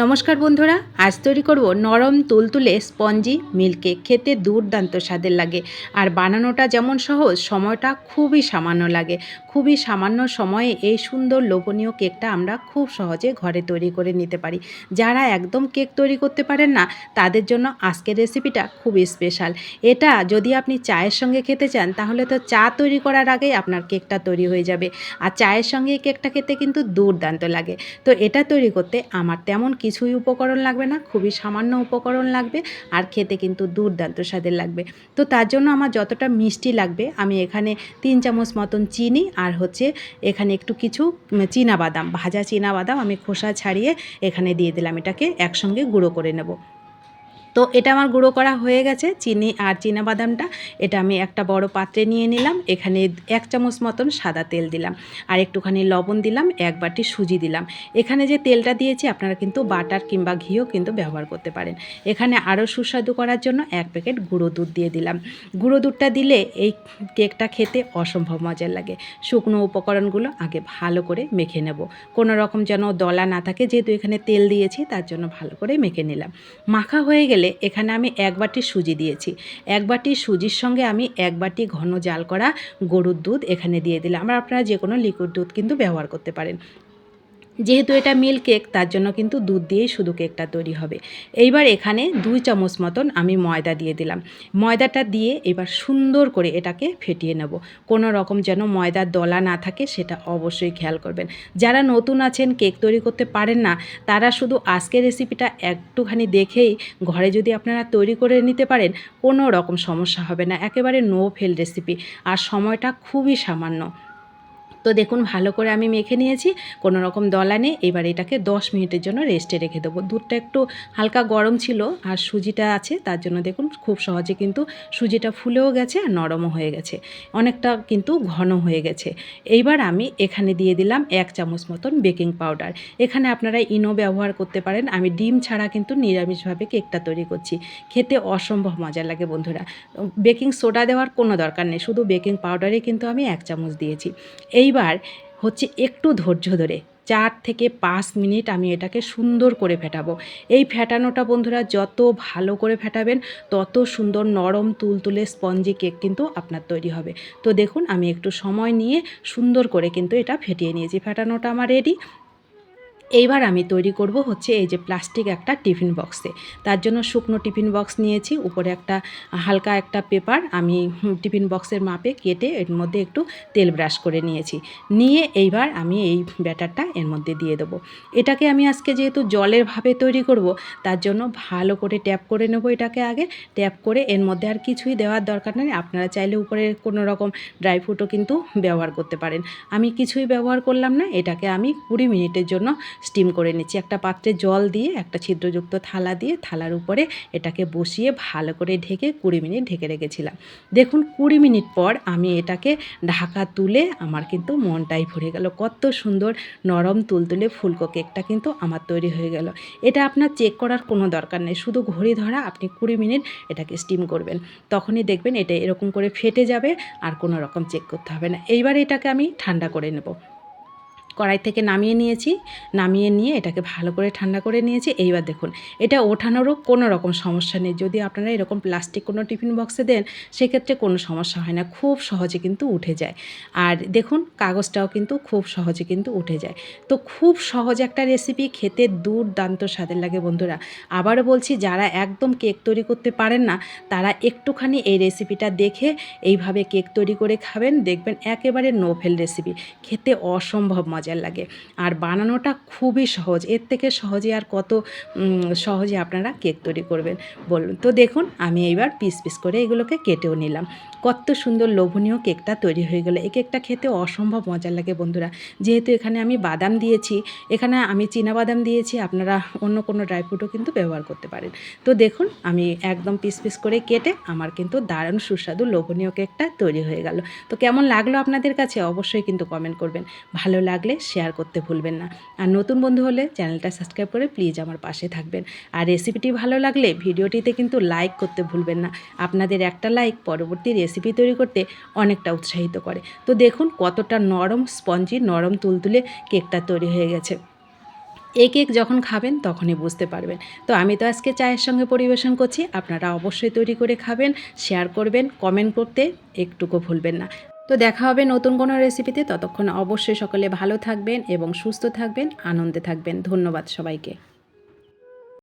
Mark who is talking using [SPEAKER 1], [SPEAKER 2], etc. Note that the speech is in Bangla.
[SPEAKER 1] নমস্কার বন্ধুরা, আজ তৈরি করব নরম তুলতুলে স্পঞ্জি মিল্ক, খেতে দুর্দান্ত স্বাদের লাগে। আর বানানোটা যেমন সহজ, সময়টা খুবই সামান্য লাগে। খুবই সামান্য সময়ে এই সুন্দর লোভনীয় কেকটা আমরা খুব সহজে ঘরে তৈরি করে নিতে পারি। যারা একদম কেক তৈরি করতে পারেন না, তাদের জন্য আজকের রেসিপিটা খুবই স্পেশাল। এটা যদি আপনি চায়ের সঙ্গে খেতে চান, তাহলে তো চা তৈরি করার আগেই আপনার কেকটা তৈরি হয়ে যাবে। আর চায়ের সঙ্গে কেকটা খেতে কিন্তু দুর্দান্ত লাগে। তো এটা তৈরি করতে আমার তেমন কিছুই উপকরণ লাগবে না, খুবই সামান্য উপকরণ লাগবে আর খেতে কিন্তু দুর্দান্ত স্বাদের লাগবে। তো তার জন্য আমার যতটা মিষ্টি লাগবে, আমি এখানে তিন চামচ মতন চিনি আর হচ্ছে এখানে একটু কিছু চীনাবাদাম, ভাজা চীনাবাদাম আমি খোসা ছাড়িয়ে এখানে দিয়ে দিলাম, এটাকে একসঙ্গে গুঁড়ো করে নেব। তো এটা আমার গুঁড়ো করা হয়ে গেছে, চিনি আর বাদামটা এটা আমি একটা বড় পাত্রে নিয়ে নিলাম, এখানে এক চামচ মতন সাদা তেল দিলাম আর একটুখানি লবণ দিলাম, এক বাটি সুজি দিলাম। এখানে যে তেলটা দিয়েছি, আপনারা কিন্তু বাটার কিংবা ঘিও কিন্তু ব্যবহার করতে পারেন। এখানে আরও সুস্বাদু করার জন্য এক প্যাকেট গুঁড়ো দুধ দিয়ে দিলাম। গুঁড়ো দুধটা দিলে এই কেকটা খেতে অসম্ভব মজার লাগে। শুকনো উপকরণগুলো আগে ভালো করে মেখে নেব। কোনো রকম যেন দলা না থাকে, যেহেতু এখানে তেল দিয়েছি, তার জন্য ভালো করে মেখে নিলাম। মাখা হয়ে গেলে এখানে আমি এক বাটি সুজি দিয়েছি। এক বাটি সুজির সঙ্গে আমি এক বাটি ঘন জাল করা গরুর দুধ এখানে দিয়ে দিলাম। আমরা আপনারা যে কোনো লিকুইড দুধ কিন্তু ব্যবহার করতে পারেন। যেহেতু এটা মিল্ক কেক, তার জন্য কিন্তু দুধ দিয়েই শুধু কেকটা তৈরি হবে। এইবার এখানে দুই চামচ মতন আমি ময়দা দিয়ে দিলাম। ময়দাটা দিয়ে এবার সুন্দর করে এটাকে ফেটিয়ে নেব। কোনো রকম যেন ময়দার দলা না থাকে, সেটা অবশ্যই খেয়াল করবেন। যারা নতুন আছেন, কেক তৈরি করতে পারেন না, তারা শুধু আজকের রেসিপিটা একটুখানি দেখেই ঘরে যদি আপনারা তৈরি করে নিতে পারেন, কোনো রকম সমস্যা হবে না। একেবারে নো ফেল রেসিপি আর সময়টা খুবই সামান্য। তো দেখুন, ভালো করে আমি মেখে নিয়েছি, কোনো রকম দলা নেই, এবার এটাকে 10 মিনিটের জন্য রেস্টে রেখে দেবো। দুধটা একটু হালকা গরম ছিল আর সুজিটা আছে, তার জন্য দেখুন, খুব সহজে কিন্তু সুজিটা ফুলেও গেছে আর নরমও হয়ে গেছে। অনেকটা কিন্তু ঘন হয়ে গেছে। এইবার আমি এখানে দিয়ে দিলাম এক চামচ মতন বেকিং পাউডার। এখানে আপনারা ইনো ব্যবহার করতে পারেন, আমি ডিম ছাড়া কিন্তু নিরামিষভাবে কেকটা তৈরি করছি। খেতে অসম্ভব মজা লাগে বন্ধুরা। বেকিং সোডা দেওয়ার কোনো দরকার নেই, শুধু বেকিং পাউডারে কিন্তু আমি এক চামচ দিয়েছি। এইবার হচ্ছে একটু ধৈর্য ধরে চার থেকে পাঁচ মিনিট আমি এটাকে সুন্দর করে ফেটাবো। এই ফেটানোটা বন্ধুরা যত ভালো করে ফেটাবেন, তত সুন্দর নরম তুলতুলে স্পঞ্জি কেক কিন্তু আপনার তৈরি হবে। তো দেখুন, আমি একটু সময় নিয়ে সুন্দর করে কিন্তু এটা ফেটিয়ে নিয়েছি। ফেটানোটা আমার রেডি এইবার আমি তৈরি করব হচ্ছে এই যে প্লাস্টিক একটা টিফিন বক্সে। তার জন্য শুকনো টিফিন বক্স নিয়েছি, উপরে একটা হালকা একটা পেপার আমি টিফিন বক্সের মাপে কেটে এর মধ্যে একটু তেল ব্রাশ করে নিয়েছি। নিয়ে এইবার আমি এই ব্যাটারটা এর মধ্যে দিয়ে দেবো। এটাকে আমি আজকে যেহেতু জলের ভাবে তৈরি করব, তার জন্য ভালো করে ট্যাপ করে নেব এটাকে আগে। ট্যাপ করে এর মধ্যে আর কিছুই দেওয়ার দরকার নেই, আপনারা চাইলে উপরে কোনো রকম ড্রাই ফ্রুটও কিন্তু ব্যবহার করতে পারেন। আমি কিছুই ব্যবহার করলাম না, এটাকে আমি কুড়ি মিনিটের জন্য স্টিম করে নিচ্ছি। একটা পাত্রে জল দিয়ে, একটা ছিদ্রযুক্ত থালা দিয়ে, থালার উপরে এটাকে বসিয়ে ভালো করে ঢেকে কুড়ি মিনিট ঢেকে রেখেছিলাম। দেখুন, কুড়ি মিনিট পর আমি এটাকে ঢাকা তুলে আমার কিন্তু মনটাই ভরে গেল। কত সুন্দর নরম তুলতুলে ফুলকো কেকটা কিন্তু আমার তৈরি হয়ে গেল। এটা আপনার চেক করার কোনো দরকার নেই। শুধু ঘড়ি ধরা আপনি কুড়ি মিনিট এটাকে স্টিম করবেন। তখনই দেখবেন এটা এরকম করে ফেটে যাবে আর কোনো রকম চেক করতে হবে না। এইবার এটাকে আমি ঠান্ডা করে নেব। কড়াই থেকে নামিয়ে নিয়েছি। নামিয়ে নিয়ে এটাকে ভালো করে ঠান্ডা করে নিয়েছি। এইবার দেখুন, এটা ওঠানোরও কোনো রকম সমস্যা নেই। যদি আপনারা এরকম প্লাস্টিক কোনো টিফিন বক্সে দেন, সেক্ষেত্রে কোনো সমস্যা হয় না। খুব সহজে কিন্তু উঠে যায়। আর দেখুন, কাগজটাও কিন্তু খুব সহজে কিন্তু উঠে যায়। তো খুব সহজ একটা রেসিপি খেতে দুর্দান্ত স্বাদের লাগে বন্ধুরা। আবারও বলছি, যারা একদম কেক তৈরি করতে পারেন না, তারা একটুখানি এই রেসিপিটা দেখে এইভাবে কেক তৈরি করে খাবেন। দেখবেন একেবারে নোভেল রেসিপি খেতে অসম্ভব মজা। মজার লাগে। আর বানানোটা খুবই সহজ। এর থেকে সহজে আর কত সহজে আপনারা কেক তৈরি করবেন বলুন। তো দেখুন, আমি এইবার পিস পিস করে এগুলোকে কেটেও নিলাম। কত সুন্দর লোভনীয় কেকটা তৈরি হয়ে গেলো। এই কেকটা খেতে অসম্ভব মজার লাগে বন্ধুরা। যেহেতু এখানে আমি বাদাম দিয়েছি, এখানে আমি বাদাম দিয়েছি, আপনারা অন্য কোনো ড্রাই ফ্রুটও কিন্তু ব্যবহার করতে পারেন। তো দেখুন, আমি একদম পিস পিস করে কেটে আমার কিন্তু দারুণ সুস্বাদু লোভনীয় কেকটা তৈরি হয়ে গেল। তো কেমন লাগল আপনাদের কাছে? অবশ্যই কিন্তু কমেন্ট করবেন। ভালো লাগলে শেয়ার করতে ভুলবেন না। আর নতুন বন্ধু হলে চ্যানেলটা সাবস্ক্রাইব করে প্লিজ আমার পাশে থাকবেন। আর রেসিপিটি ভালো লাগলে ভিডিওটিতে কিন্তু লাইক করতে ভুলবেন না। আপনাদের একটা লাইক পরবর্তী রেসিপি তৈরি করতে অনেকটা উৎসাহিত করে। তো দেখুন কতটা নরম স্পঞ্জি নরম তুলতুলে কেকটা তৈরি হয়ে গেছে। এক কেক যখন খাবেন তখনই বুঝতে পারবেন। তো আমি তো আজকে চায়ের সঙ্গে পরিবেশন করছি। আপনারা অবশ্যই তৈরি করে খাবেন শেয়ার করবেন কমেন্ট করতে একটুকু ভুলবেন না। তো দেখা হবে নতুন কোনো রেসিপিতে ততক্ষণ অবশ্যই সকলে ভালো থাকবেন এবং সুস্থ থাকবেন, আনন্দে থাকবেন। ধন্যবাদ সবাইকে।